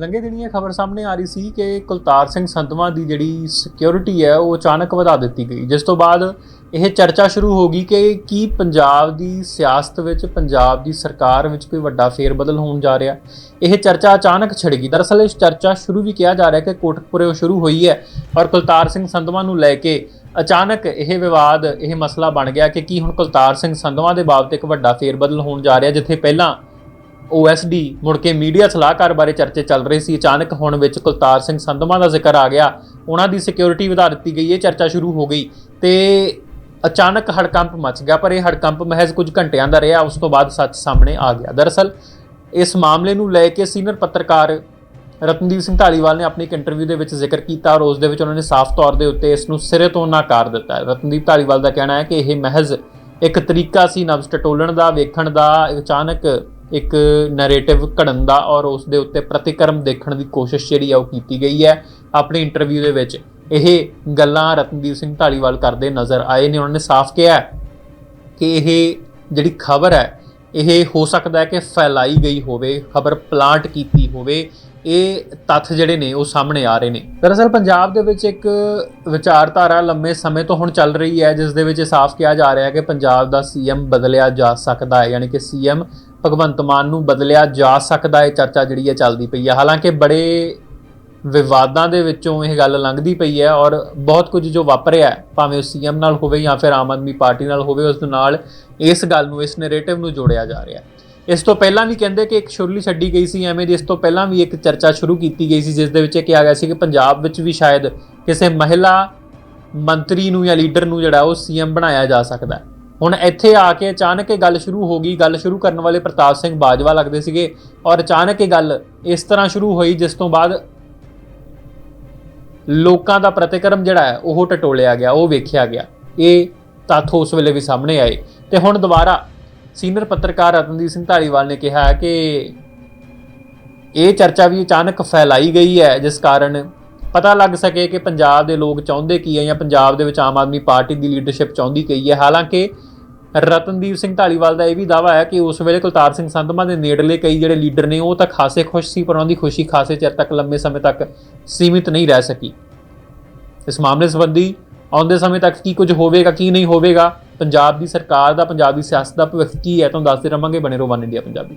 ਲੰਘੇ ਦਿਨੀ ਇਹ ਖਬਰ ਸਾਹਮਣੇ ਆ ਰਹੀ ਸੀ ਕਿ ਕੁਲਤਾਰ ਸਿੰਘ ਸੰਧਵਾ ਦੀ ਜਿਹੜੀ ਸਿਕਿਉਰਿਟੀ ਹੈ, ਉਹ ਅਚਾਨਕ ਵਧਾ ਦਿੱਤੀ ਗਈ। ਜਿਸ ਤੋਂ ਬਾਅਦ ਇਹ ਚਰਚਾ ਸ਼ੁਰੂ ਹੋ ਗਈ ਕਿ ਕੀ ਪੰਜਾਬ ਦੀ ਸਿਆਸਤ ਵਿੱਚ, ਪੰਜਾਬ ਦੀ ਸਰਕਾਰ ਵਿੱਚ ਕੋਈ ਵੱਡਾ ਫੇਰ ਬਦਲ ਹੋਣ ਜਾ ਰਿਹਾ। ਇਹ ਚਰਚਾ ਅਚਾਨਕ ਛਿੜ ਗਈ। ਦਰਅਸਲ ਇਸ ਚਰਚਾ ਸ਼ੁਰੂ ਵੀ ਕਿਹਾ ਜਾ ਰਿਹਾ ਕਿ ਕੋਟਕਪੁਰੇ ਸ਼ੁਰੂ ਹੋਈ ਹੈ ਔਰ ਕੁਲਤਾਰ ਸਿੰਘ ਸੰਧਵਾ ਨੂੰ ਲੈ ਕੇ ਅਚਾਨਕ ਇਹ ਵਿਵਾਦ, ਇਹ ਮਸਲਾ ਬਣ ਗਿਆ ਕਿ ਕੀ ਹੁਣ ਕੁਲਤਾਰ ਸਿੰਘ ਸੰਧਵਾ ਦੇ ਬਾਬਤ ਇੱਕ ਵੱਡਾ ਫੇਰ ਬਦਲ ਹੋਣ ਜਾ ਰਿਹਾ, ਜਿੱਥੇ ਪਹਿਲਾਂ OSD ਮੁੜ ਕੇ ਮੀਡੀਆ ਸਲਾਹਕਾਰ ਬਾਰੇ ਚਰਚੇ ਚੱਲ ਰਹੇ ਸੀ। ਅਚਾਨਕ ਹੁਣ ਵਿੱਚ ਕੁਲਤਾਰ ਸਿੰਘ ਸੰਧਮਾ ਦਾ ਜ਼ਿਕਰ ਆ ਗਿਆ। ਉਹਨਾਂ ਦੀ ਸਿਕਿਉਰਿਟੀ ਵਧਾ ਦਿੱਤੀ ਗਈ। ਇਹ ਚਰਚਾ ਸ਼ੁਰੂ ਹੋ ਗਈ ਤੇ ਅਚਾਨਕ ਹੜਕੰਪ ਮਚ ਗਿਆ, ਪਰ ਇਹ ਹੜਕੰਪ ਮਹਿਜ਼ ਕੁਝ ਘੰਟਿਆਂ ਦਾ ਰਿਹਾ। ਉਸ ਤੋਂ ਬਾਅਦ ਸੱਚ ਸਾਹਮਣੇ ਆ ਗਿਆ। ਦਰਅਸਲ, ਇਸ ਮਾਮਲੇ ਨੂੰ ਲੈ ਕੇ ਸੀਨੀਅਰ ਪੱਤਰਕਾਰ ਰਤਨਦੀਪ ਸਿੰਘ ਢਾਲੀਵਾਲ ਨੇ ਆਪਣੀ ਇੱਕ ਇੰਟਰਵਿਊ ਦੇ ਵਿੱਚ ਜ਼ਿਕਰ ਕੀਤਾ ਔਰ ਉਸ ਦੇ ਵਿੱਚ ਉਹਨਾਂ ਨੇ ਸਾਫ਼ ਤੌਰ ਦੇ ਉੱਤੇ ਇਸ ਨੂੰ ਸਿਰੇ ਤੋਂ ਨਕਾਰ ਦਿੱਤਾ ਹੈ। ਰਤਨਦੀਪ ਢਾਲੀਵਾਲ ਦਾ ਕਹਿਣਾ ਹੈ ਕਿ ਇਹ ਮਹਿਜ਼ ਇੱਕ ਤਰੀਕਾ ਸੀ। ਨਬਜ਼ ਟਟੋਲਣ ਦਾ, ਵੇਖਣ ਦਾ, ਅਚਾਨਕ ਇੱਕ ਨੈਰੇਟਿਵ ਘੜਨ ਦਾ ਔਰ ਉਸ ਦੇ ਉੱਤੇ ਪ੍ਰਤੀਕਰਮ ਦੇਖਣ ਦੀ ਕੋਸ਼ਿਸ਼ ਜਿਹੜੀ ਆ ਉਹ ਕੀਤੀ ਗਈ ਹੈ। ਆਪਣੀ ਇੰਟਰਵਿਊ ਦੇ ਵਿੱਚ ਇਹ ਗੱਲਾਂ ਰਤਨਦੀਪ ਸਿੰਘ ਢਾਲੀਵਾਲ ਕਰਦੇ ਨਜ਼ਰ ਆਏ ਨੇ। ਉਹਨਾਂ ਨੇ ਸਾਫ਼ ਕਿਹਾ ਕਿ ਇਹ ਜਿਹੜੀ ਖਬਰ ਹੈ, ਇਹ ਹੋ ਸਕਦਾ ਹੈ ਕਿ ਫੈਲਾਈ ਗਈ ਹੋਵੇ, ਖਬਰ ਪਲਾਂਟ ਕੀਤੀ ਹੋਵੇ। ਇਹ ਤੱਥ ਜਿਹੜੇ ਨੇ ਉਹ ਸਾਹਮਣੇ ਆ ਰਹੇ ਨੇ। ਦਰਅਸਲ ਪੰਜਾਬ ਦੇ ਵਿੱਚ ਇੱਕ ਵਿਚਾਰਧਾਰਾ ਲੰਮੇ ਸਮੇਂ ਤੋਂ ਹੁਣ ਚੱਲ ਰਹੀ ਹੈ, ਜਿਸ ਦੇ ਵਿੱਚ ਸਾਫ਼ ਕਿਹਾ ਜਾ ਰਿਹਾ ਹੈ ਕਿ ਪੰਜਾਬ ਦਾ ਸੀਐਮ ਬਦਲਿਆ ਜਾ ਸਕਦਾ ਹੈ, ਯਾਨੀ ਕਿ ਸੀਐਮ ਭਗਵੰਤ ਮਾਨ ਨੂੰ ਬਦਲਿਆ ਜਾ ਸਕਦਾ ਹੈ, ਚਰਚਾ ਜਿਹੜੀ ਹੈ ਚੱਲਦੀ ਪਈ ਹੈ। ਹਾਲਾਂਕਿ ਬੜੇ ਵਿਵਾਦਾਂ ਦੇ ਵਿੱਚੋਂ ਇਹ ਗੱਲ ਲੰਘਦੀ ਪਈ ਹੈ ਔਰ ਬਹੁਤ ਕੁਝ ਜੋ ਵਾਪਰਿਆ ਭਾਵੇਂ ਉਹ ਸੀਐਮ ਨਾਲ ਹੋਵੇ ਜਾਂ ਫਿਰ ਆਮ ਆਦਮੀ ਪਾਰਟੀ ਨਾਲ ਹੋਵੇ, ਉਸ ਦੇ ਨਾਲ ਇਸ ਗੱਲ ਨੂੰ, ਇਸ ਨੈਰੇਟਿਵ ਨੂੰ ਜੋੜਿਆ ਜਾ ਰਿਹਾ ਹੈ। ਇਸ ਤੋਂ ਪਹਿਲਾਂ ਵੀ ਕਹਿੰਦੇ ਕਿ ਇੱਕ ਸ਼ੁਰਲੀ ਛੱਡੀ ਗਈ ਸੀ ਐਵੇਂ ਦੀ, ਇਸ ਤੋਂ ਪਹਿਲਾਂ ਵੀ ਇੱਕ ਚਰਚਾ ਸ਼ੁਰੂ ਕੀਤੀ ਗਈ ਸੀ, ਜਿਸ ਦੇ ਵਿੱਚ ਇਹ ਕਿਹਾ ਗਿਆ ਸੀ ਕਿ ਪੰਜਾਬ ਵਿੱਚ ਵੀ ਸ਼ਾਇਦ ਕਿਸੇ ਮਹਿਲਾ ਮੰਤਰੀ ਨੂੰ ਜਾਂ ਲੀਡਰ ਨੂੰ ਜਿਹੜਾ ਉਹ ਸੀਐਮ ਬਣਾਇਆ ਜਾ ਸਕਦਾ ਹੈ। ਹੁਣ ਇੱਥੇ ਆ ਕੇ ਅਚਾਨਕ ਇਹ ਗੱਲ ਸ਼ੁਰੂ ਹੋ ਗਈ, ਗੱਲ ਸ਼ੁਰੂ ਕਰਨ ਵਾਲੇ ਪ੍ਰਤਾਪ ਸਿੰਘ ਬਾਜਵਾ ਲੱਗਦੇ ਸੀਗੇ ਔਰ ਅਚਾਨਕ ਇਹ ਗੱਲ ਇਸ ਤਰ੍ਹਾਂ ਸ਼ੁਰੂ ਹੋਈ ਜਿਸ ਤੋਂ ਬਾਅਦ ਲੋਕਾਂ ਦਾ ਪ੍ਰਤੀਕਰਮ ਜਿਹੜਾ ਹੈ, ਉਹ ਟਟੋਲਿਆ ਗਿਆ, ਉਹ ਵੇਖਿਆ ਗਿਆ। ਇਹ ਤੱਥ ਉਸ ਵੇਲੇ ਵੀ ਸਾਹਮਣੇ ਆਏ। ਤੇ ਹੁਣ ਦੁਬਾਰਾ ਸੀਨੀਅਰ ਪੱਤਰਕਾਰ ਰਤਨਦੀਪ ਸਿੰਘ ਢਾਲੀਵਾਲ ਨੇ ਕਿਹਾ ਕਿ ਇਹ ਚਰਚਾ ਵੀ ਅਚਾਨਕ ਫੈਲਾਈ ਗਈ ਹੈ, ਜਿਸ ਕਾਰਨ ਪਤਾ ਲੱਗ ਸਕੇ ਕਿ ਪੰਜਾਬ ਦੇ ਲੋਕ ਚਾਹੁੰਦੇ ਕੀ ਹੈ ਜਾਂ ਪੰਜਾਬ ਦੇ ਵਿੱਚ ਆਮ ਆਦਮੀ ਪਾਰਟੀ ਦੀ ਲੀਡਰਸ਼ਿਪ ਚਾਹੁੰਦੀ ਕੀ ਹੈ। ਹਾਲਾਂਕਿ ਰਤਨਦੀਪ ਸਿੰਘ ਢਾਲੀਵਾਲ ਦਾ ਇਹ ਵੀ ਦਾਵਾ ਹੈ ਕਿ ਉਸ ਵੇਲੇ ਕੁਲਤਾਰ ਸਿੰਘ ਸੰਧਮਾ ਦੇ ਨੇੜਲੇ ਕਈ ਜਿਹੜੇ ਲੀਡਰ ਨੇ, ਉਹ ਤਾਂ ਖਾਸੇ ਖੁਸ਼ ਸੀ, ਪਰ ਉਹਨਾਂ ਦੀ ਖੁਸ਼ੀ ਖਾਸੇ ਚਿਰ ਤੱਕ, ਲੰਮੇ ਸਮੇਂ ਤੱਕ ਸੀਮਿਤ ਨਹੀਂ ਰਹਿ ਸਕੀ। ਇਸ ਮਾਮਲੇ ਸੰਬੰਧੀ ਆਉਂਦੇ ਸਮੇਂ ਤੱਕ ਕੀ ਕੁਝ ਹੋਵੇਗਾ, ਕੀ ਨਹੀਂ ਹੋਵੇਗਾ, ਪੰਜਾਬ ਦੀ ਸਰਕਾਰ ਦਾ, ਪੰਜਾਬ ਦੀ ਸਿਆਸਤ ਦਾ ਭਵਿੱਖ ਕੀ ਹੈ ਤੁਹਾਨੂੰ ਦੱਸਦੇ ਰਵਾਂਗੇ ਬਣੇ ਰਹੋ ਵਨ ਇੰਡੀਆ ਪੰਜਾਬੀ।